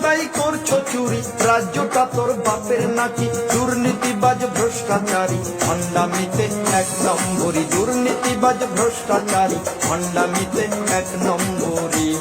তাই করছ চুরি। রাজ্যটা তোর বাপের নাকি? দুর্নীতিবাজ, ভ্রষ্টাচারী। ভণ্ডামিতে এক নম্বরই, দুর্নীতিবাজ, ভ্রষ্টাচারী। ভণ্ডামিতে এক নম্বরই।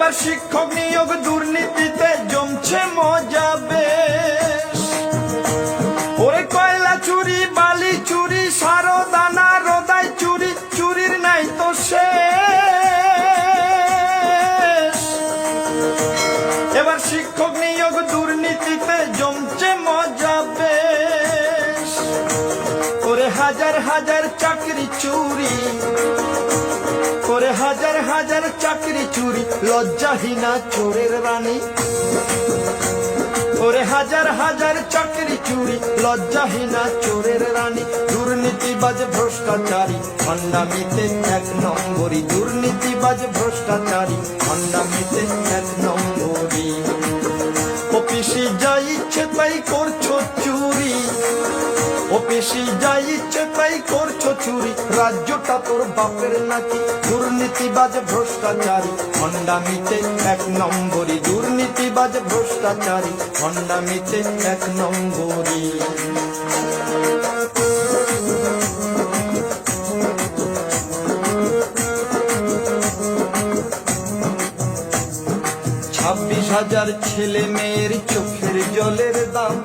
এবার শিক্ষক নিয়োগ দুর্নীতিতে জমছে মজা বেশ। ওরে কয়লা চুরি, বালি চুরি, সারদানা রোদায় চুরি, চুরির নাই তো শেষ। এবার শিক্ষক নিয়োগ দুর্নীতিতে করে হাজার হাজার চাকরি চুরি, লজ্জাহীনা চোরের রানী। ওরে হাজার হাজার চাকরি চুরি, লজ্জাহীনা চোরের রানী। দুর্নীতিবাজ ভ্রষ্টাচারী, ভণ্ডামিতে এক নম্বরই দুর্নীতিবাজ ভ্রষ্টাচারী, ভণ্ডামিতে এক নম্বরই অফিসে যা চুরি। রাজ্যটা তোর বাপের নাকি? দুর্নীতিবাজ ভ্রষ্টাচারী। ভণ্ডামিতে এক নম্বরই। দুর্নীতিবাজ ভ্রষ্টাচারী। ভণ্ডামিতে এক নম্বরই। ছাব্বিশ হাজার ছেলে মেয়ের চোখের জলের দাম।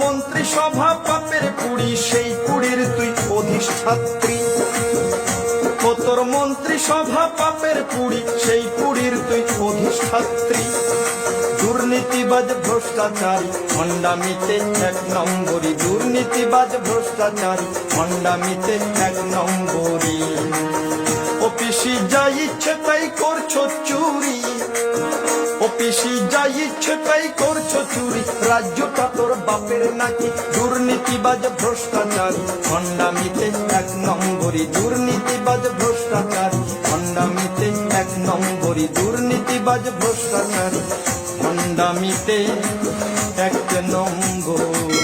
মন্ত্রী সভা পাপের পুড়ি সেই পুরীর তুই অধিষ্ঠাত্রী। ও তোর মন্ত্রী সভা পাপের পুড়ি সেই পুরীর তুই অধিষ্ঠাত্রী। দুর্নীতিবাজ ভ্রষ্টাচারী ভণ্ডামিতে এক নম্বরই দুর্নীতিবাজ ভ্রষ্টাচারী ভণ্ডামিতে এক নম্বরই যা ইচ্ছে তাই করছ চুরি। রাজ্যটা তোর বাপের নাকি? দুর্নীতিবাজ ভ্রষ্টাচারী। খন্ডামিতে এক নম্বরই দুর্নীতিবাজ ভ্রষ্টাচারী। খন্ডামিতে এক নম্বরই দুর্নীতিবাজ ভ্রষ্টাচারী। খন্ডামিতে এক নম্বরী